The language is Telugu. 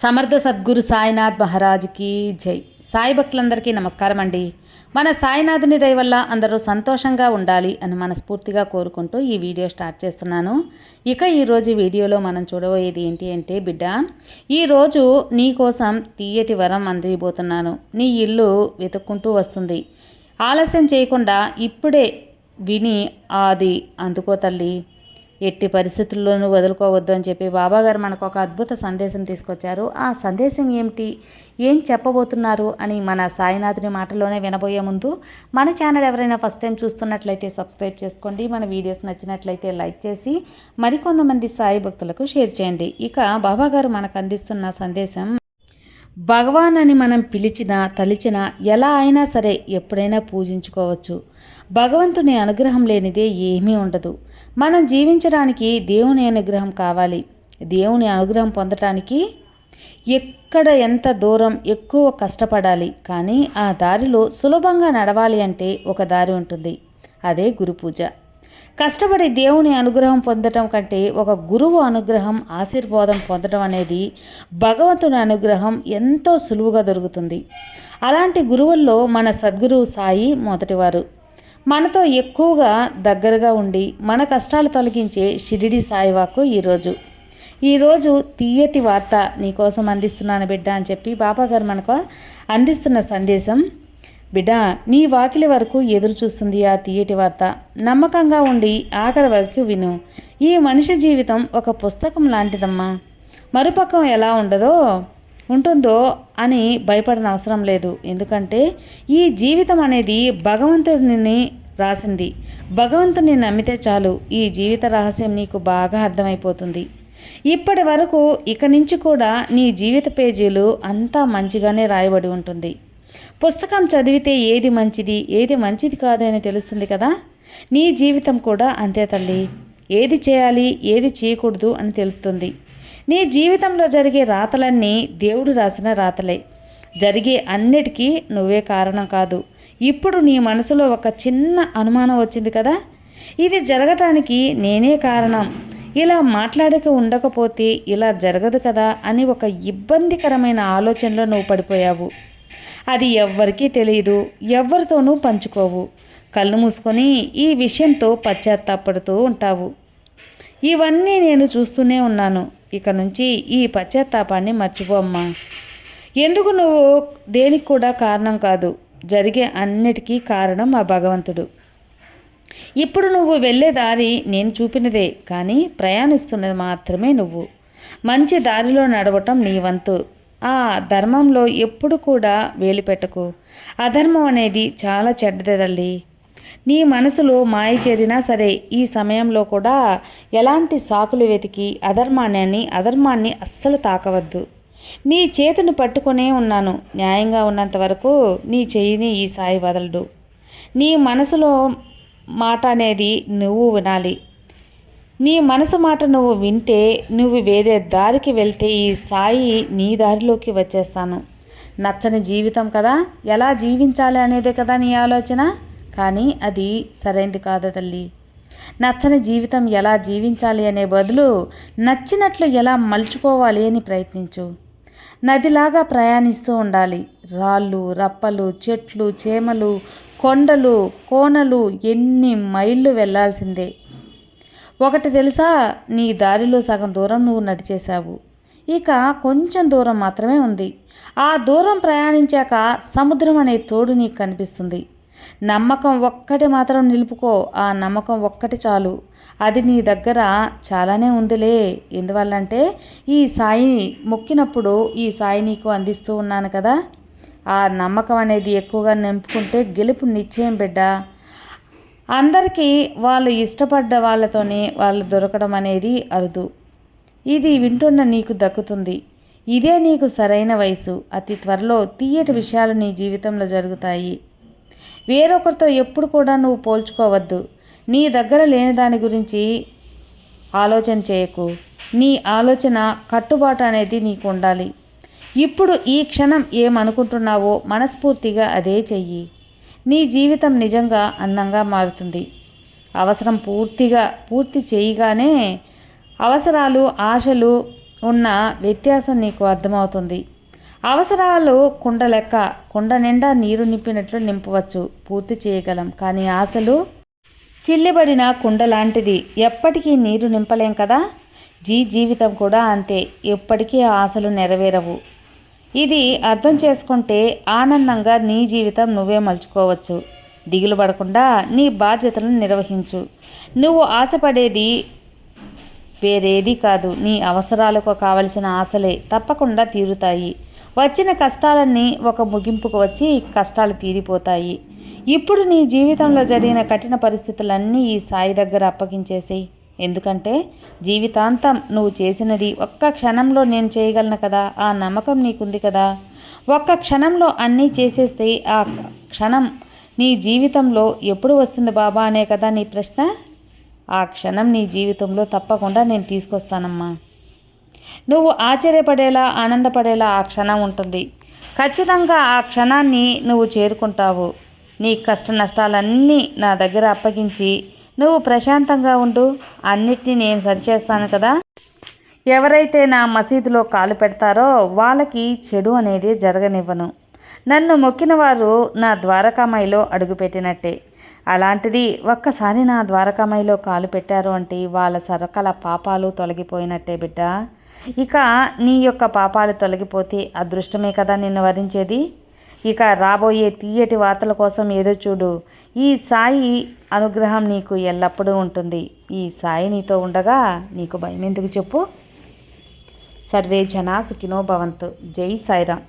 సమర్థ సద్గురు సాయినాథ్ మహారాజ్కి జై. సాయి భక్తులందరికీ నమస్కారం అండి. మన సాయినాథుని దయ వల్ల అందరూ సంతోషంగా ఉండాలి అని మనస్ఫూర్తిగా కోరుకుంటూ ఈ వీడియో స్టార్ట్ చేస్తున్నాను. ఇక ఈరోజు వీడియోలో మనం చూడబోయేది ఏంటి అంటే బిడ్డ ఈరోజు నీ కోసం తీయటి వరం అందిపోతున్నాను నీ ఇల్లు వెతుక్కుంటూ వస్తుంది. ఆలస్యం చేయకుండా ఇప్పుడే విని అది అందుకో తల్లి. ఎట్టి పరిస్థితుల్లోనూ వదులుకోవద్దు అని చెప్పి బాబాగారు మనకు ఒక అద్భుత సందేశం తీసుకొచ్చారు. ఆ సందేశం ఏమిటి? ఏం చెప్పబోతున్నారు? అని మన సాయినాథుని మాటలోనే వినబోయే ముందు మన ఛానల్ ఎవరైనా ఫస్ట్ టైం చూస్తున్నట్లయితే సబ్స్క్రైబ్ చేసుకోండి. మన వీడియోస్ నచ్చినట్లయితే లైక్ చేసి మరికొంతమంది సాయి భక్తులకు షేర్ చేయండి. ఇక బాబాగారు మనకు అందిస్తున్న సందేశం భగవాన్ అని మనం పిలిచినా తలిచినా ఎలా అయినా సరే ఎప్పుడైనా పూజించుకోవచ్చు. భగవంతుని అనుగ్రహం లేనిదే ఏమీ ఉండదు. మనం జీవించడానికి దేవుని అనుగ్రహం కావాలి. దేవుని అనుగ్రహం పొందటానికి ఎక్కడ ఎంత దూరం ఎక్కువ కష్టపడాలి. కానీ ఆ దారిలో సులభంగా నడవాలి అంటే ఒక దారి ఉంటుంది. అదే గురు పూజ. కష్టపడి దేవుని అనుగ్రహం పొందటం కంటే ఒక గురువు అనుగ్రహం ఆశీర్వాదం పొందడం అనేది భగవంతుని అనుగ్రహం ఎంతో సులువుగా దొరుకుతుంది. అలాంటి గురువుల్లో మన సద్గురువు సాయి మొదటివారు. మనతో ఎక్కువగా దగ్గరగా ఉండి మన కష్టాలు తొలగించే షిరిడి సాయివాకు ఈరోజు ఈరోజు తీయటి వార్త నీకోసం అందిస్తున్నాను బిడ్డ అని చెప్పి బాబాగారు మనకు అందిస్తున్న సందేశం బిడ్డ నీ వాకిలి వరకు ఎదురు చూస్తుంది ఆ తీయటి వార్త. నమ్మకంగా ఉండి ఆఖరి వరకు విను. ఈ మనిషి జీవితం ఒక పుస్తకం లాంటిదమ్మా. మరుపక్కం ఎలా ఉండదో ఉంటుందో అని భయపడిన అవసరం లేదు. ఎందుకంటే ఈ జీవితం అనేది భగవంతుడిని రాసింది. భగవంతుని నమ్మితే చాలు. ఈ జీవిత రహస్యం నీకు బాగా అర్థమైపోతుంది. ఇప్పటి వరకు ఇక నుంచి కూడా నీ జీవిత పేజీలు అంతా మంచిగానే రాయబడి ఉంటుంది. పుస్తకం చదివితే ఏది మంచిది ఏది మంచిది కాదని తెలుస్తుంది కదా? నీ జీవితం కూడా అంతే తల్లి. ఏది చేయాలి ఏది చేయకూడదు అని తెలుపుతుంది. నీ జీవితంలో జరిగే రాతలన్నీ దేవుడు రాసిన రాతలే. జరిగే అన్నిటికీ నువ్వే కారణం కాదు. ఇప్పుడు నీ మనసులో ఒక చిన్న అనుమానం వచ్చింది కదా? ఇది జరగటానికి నేనే కారణం. ఇలా మాట్లాడక ఉండకపోతే ఇలా జరగదు కదా అని ఒక ఇబ్బందికరమైన ఆలోచనలో నువ్వు పడిపోయావు. అది ఎవ్వరికీ తెలియదు ఎవరితోనూ పంచుకోవు. కళ్ళు మూసుకొని ఈ విషయంతో పశ్చాత్తాపడుతూ ఉంటావు. ఇవన్నీ నేను చూస్తూనే ఉన్నాను. ఇక నుంచి ఈ పశ్చాత్తాపాన్ని మర్చిపోమ్మా ఎందుకు నువ్వు దేనికి కూడా కారణం కాదు. జరిగే అన్నిటికీ కారణం ఆ భగవంతుడు. ఇప్పుడు నువ్వు వెళ్ళే దారి నేను చూపినదే కానీ ప్రయాణిస్తున్నది మాత్రమే నువ్వు. మంచి దారిలో నడవటం నీ వంతు. ఆ ధర్మంలో ఎప్పుడు కూడా వేలు పెట్టకు. అధర్మం అనేది చాలా చెడ్డది తల్లి. నీ మనసులో మాయ చేరినా సరే ఈ సమయంలో కూడా ఎలాంటి సాకులు వెతికి అధర్మాన్ని అధర్మాన్ని అస్సలు తాకవద్దు. నీ చేతిని పట్టుకునే ఉన్నాను. న్యాయంగా ఉన్నంత వరకు నీ చేయిని ఈ సాయి వదలడు. నీ మనసులో మాట అనేది నువ్వు వినాలి. నీ మనసు మాట నువ్వు వింటే నువ్వు వేరే దారికి వెళ్తే ఈ సాయి నీ దారిలోకి వచ్చేస్తాను. నచ్చని జీవితం కదా ఎలా జీవించాలి అనేదే కదా నీ ఆలోచన? కానీ అది సరైంది కాదు తల్లి. నచ్చని జీవితం ఎలా జీవించాలి అనే బదులు నచ్చినట్లు ఎలా మలుచుకోవాలి అని ప్రయత్నించు. నదిలాగా ప్రయాణిస్తూ ఉండాలి. రాళ్ళు రప్పలు చెట్లు చేమలు కొండలు కోనలు ఎన్ని మైళ్ళు వెళ్ళాల్సిందే ఒకటి తెలుసా? నీ దారిలో సగం దూరం నువ్వు నడిచేశావు. ఇక కొంచెం దూరం మాత్రమే ఉంది. ఆ దూరం ప్రయాణించాక సముద్రం అనే తోడు నీకు కనిపిస్తుంది. నమ్మకం ఒక్కటి మాత్రం నిలుపుకో. ఆ నమ్మకం ఒక్కటి చాలు. అది నీ దగ్గర చాలానే ఉందిలే. ఎందువల్లంటే ఈ సాయి మొక్కినప్పుడు ఈ సాయి నీకు అందిస్తూ ఉన్నాను కదా. ఆ నమ్మకం అనేది ఎక్కువగా నింపుకుంటే గెలుపు నిశ్చయం బిడ్డ. అందరికీ వాళ్ళు ఇష్టపడ్డ వాళ్ళతోనే వాళ్ళు దొరకడం అనేది అరుదు. ఇది వింటున్న నీకు దక్కుతుంది. ఇదే నీకు సరైన వయసు. అతి త్వరలో తీయటి విషయాలు నీ జీవితంలో జరుగుతాయి. వేరొకరితో ఎప్పుడు కూడా నువ్వు పోల్చుకోవద్దు. నీ దగ్గర లేని దాని గురించి ఆలోచన చేయకు. నీ ఆలోచన కట్టుబాటు అనేది నీకు ఉండాలి. ఇప్పుడు ఈ క్షణం ఏమనుకుంటున్నావో మనస్ఫూర్తిగా అదే చెయ్యి. నీ జీవితం నిజంగా అందంగా మారుతుంది. అవసరం పూర్తిగా పూర్తి చేయగానే అవసరాలు ఆశలు ఉన్న వ్యత్యాసం నీకు అర్థమవుతుంది. అవసరాలు కుండ లెక్క కుండ నిండా నీరు నింపినట్లు నింపవచ్చు. పూర్తి చేయగలం. కానీ ఆశలు? చిల్లిబడిన కుండ లాంటిది. ఎప్పటికీ నీరు నింపలేం కదా? జీ జీవితం కూడా అంతే. ఎప్పటికీ ఆశలు నెరవేరవు. ఇది అర్థం చేసుకుంటే ఆనందంగా నీ జీవితం నువ్వే మలుచుకోవచ్చు. దిగులు పడకుండా నీ బాధ్యతలను నిర్వహించు. నువ్వు ఆశపడేది వేరేది కాదు. నీ అవసరాలకు కావలసిన ఆశలే తప్పకుండా తీరుతాయి. వచ్చిన కష్టాలన్నీ ఒక ముగింపుకు వచ్చి కష్టాలు తీరిపోతాయి. ఇప్పుడు నీ జీవితంలో జరిగిన కఠిన పరిస్థితులన్నీ ఈ సాయి దగ్గర అప్పగించేసేయి. ఎందుకంటే జీవితాంతం నువ్వు చేసినది ఒక్క క్షణంలో నేను చేయగలను కదా? ఆ నమ్మకం నీకుంది కదా? ఒక్క క్షణంలో అన్నీ చేసేస్తే ఆ క్షణం నీ జీవితంలో ఎప్పుడు వస్తుంది బాబా అనే కదా నీ ప్రశ్న? ఆ క్షణం నీ జీవితంలో తప్పకుండా నేను తీసుకొస్తానమ్మా. నువ్వు ఆశ్చర్యపడేలా ఆనందపడేలా ఆ క్షణం ఉంటుంది. ఖచ్చితంగా ఆ క్షణాన్ని నువ్వు చేరుకుంటావు. నీ కష్ట నష్టాలన్నీ నా దగ్గర అప్పగించి నువ్వు ప్రశాంతంగా ఉండు. అన్నిటినీ నేను సరిచేస్తాను కదా. ఎవరైతే నా మసీదులో కాలు పెడతారో వాళ్ళకి చెడు అనేది జరగనివ్వను. నన్ను మొక్కిన వారు నా ద్వారకామాయిలో అడుగుపెట్టినట్టే. అలాంటిది ఒక్కసారి నా ద్వారకామాయిలో కాలు పెట్టారు అంటే వాళ్ళ సరకల పాపాలు తొలగిపోయినట్టే బిడ్డ. ఇక నీ యొక్క పాపాలు తొలగిపోతే అదృష్టమే కదా నిన్ను వరించేది ఇక రాబోయే తీయటి వార్తల కోసం ఏదో చూడు. ఈ సాయి అనుగ్రహం నీకు ఎల్లప్పుడూ ఉంటుంది. ఈ సాయి నీతో ఉండగా నీకు భయం ఎందుకు చెప్పు? సర్వే జనా సుఖినో భవంతు. జై సాయిరామ్.